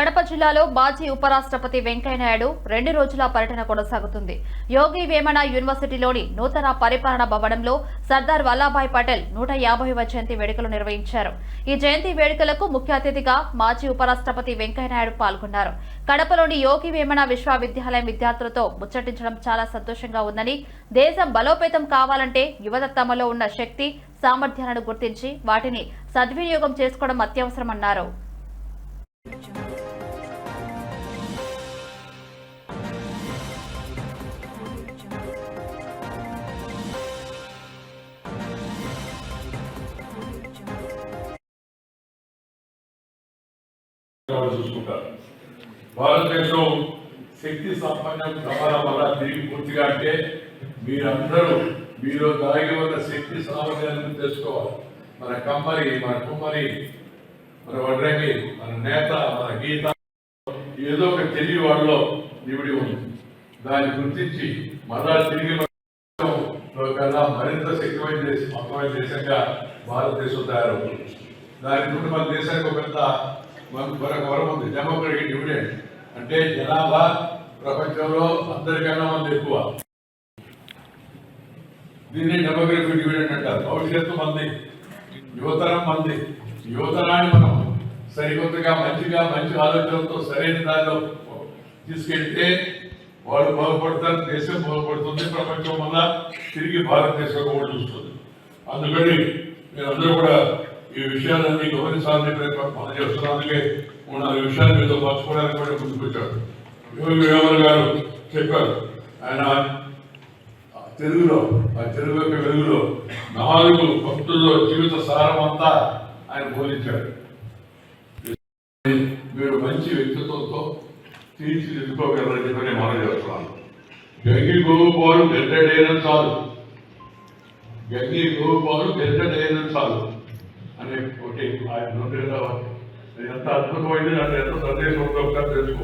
కడప జిల్లాలో మాజీ ఉపరాష్ట్రపతి వెంకయ్యనాయుడు రెండు రోజుల పర్యటన కొనసాగుతుంది. యోగి వేమన యూనివర్సిటీలోని నూతన పరిపాలన భవనంలో సర్దార్ వల్లభాయ్ పటేల్ నూట యాభైవ జయంతి వేడుకలు నిర్వహించారు. ఈ జయంతి వేడుకలకు ముఖ్య అతిథిగా మాజీ ఉపరాష్ట్రపతి వెంకయ్యనాయుడు పాల్గొన్నారు. కడపలోని యోగి వేమన విశ్వవిద్యాలయం విద్యార్థులతో ముచ్చటించడం చాలా సంతోషంగా ఉందని దేశం బలోపేతం కావాలంటే యువత తమలో ఉన్న శక్తి సామర్థ్యాలను గుర్తించి వాటిని సద్వినియోగం చేసుకోవడం అత్యవసరమన్నారు. చూసుకుంటారు. భారతదేశం శక్తి సంపన్నం కావడం వల్ల తిరిగి పూర్తిగా అంటే మీరందరూ మీలో దాగి ఉన్న శక్తి సామర్థ్యాన్ని తెలుసుకోవాలి మన కమ్మరి మన కుమ్మరి మన వడ్రంగి మన నేత మన గీత ఏదో ఒక తెలివి వాళ్ళలో నివిడి ఉంది. దాన్ని గుర్తించి మళ్ళా తిరిగి కన్నా మరింత శక్తిమైన దేశం మొత్తమైన దేశంగా భారతదేశం తయారవుతుంది. దాని నుండి మన దేశానికి ఒక పెద్ద మనకు మరొక వరం ఉంది. డెమోక్రటిక్ డివిడెంట్ అంటే జనాభా ప్రపంచంలో అందరికన్నా మంది ఎక్కువ. దీన్ని డెమోగ్రఫిక్ డివిడెంట్ అంటారు. భవిష్యత్తు మంది యువతరం మంది. యువతరాన్ని మనం సరికొత్తగా మంచిగా మంచి ఆలోచనలతో సరైన దారిలో తీసుకెళ్తే వాళ్ళు బాగుపడతారు దేశం బాగుపడుతుంది ప్రపంచం వల్ల తిరిగి భారతదేశం కూడా చూస్తుంది. అందుకని మీరందరూ కూడా ఈ విషయాలన్నీ గమనించాలని ప్రయత్నం మనం చేస్తున్నాం అందుకే మూడు నాలుగు విషయాలు మీతో పంచుకోవడానికి కూడా ముందుకొచ్చాడు యోగి వేమన గారు చెప్పారు. ఆయన తెలుగులో ఆ తెలుగు యొక్క వెలుగులో నాలుగు భక్తుల్లో జీవిత సారం అంతా ఆయన బోధించాడు. మీరు మంచి వ్యక్తిత్వంతో తీర్చిదిద్దుకోగలరని చెప్పి నేను మనం చేస్తున్నాను గంగి గోవు పాలు చాలు. గంగి గోవు పాలు చాలు. అనే ఒకటి ఆయన నుండి ఎంత అద్భుతమైంది అంటే ఎంత సందేశం ఒకసారి తెలుసుకో.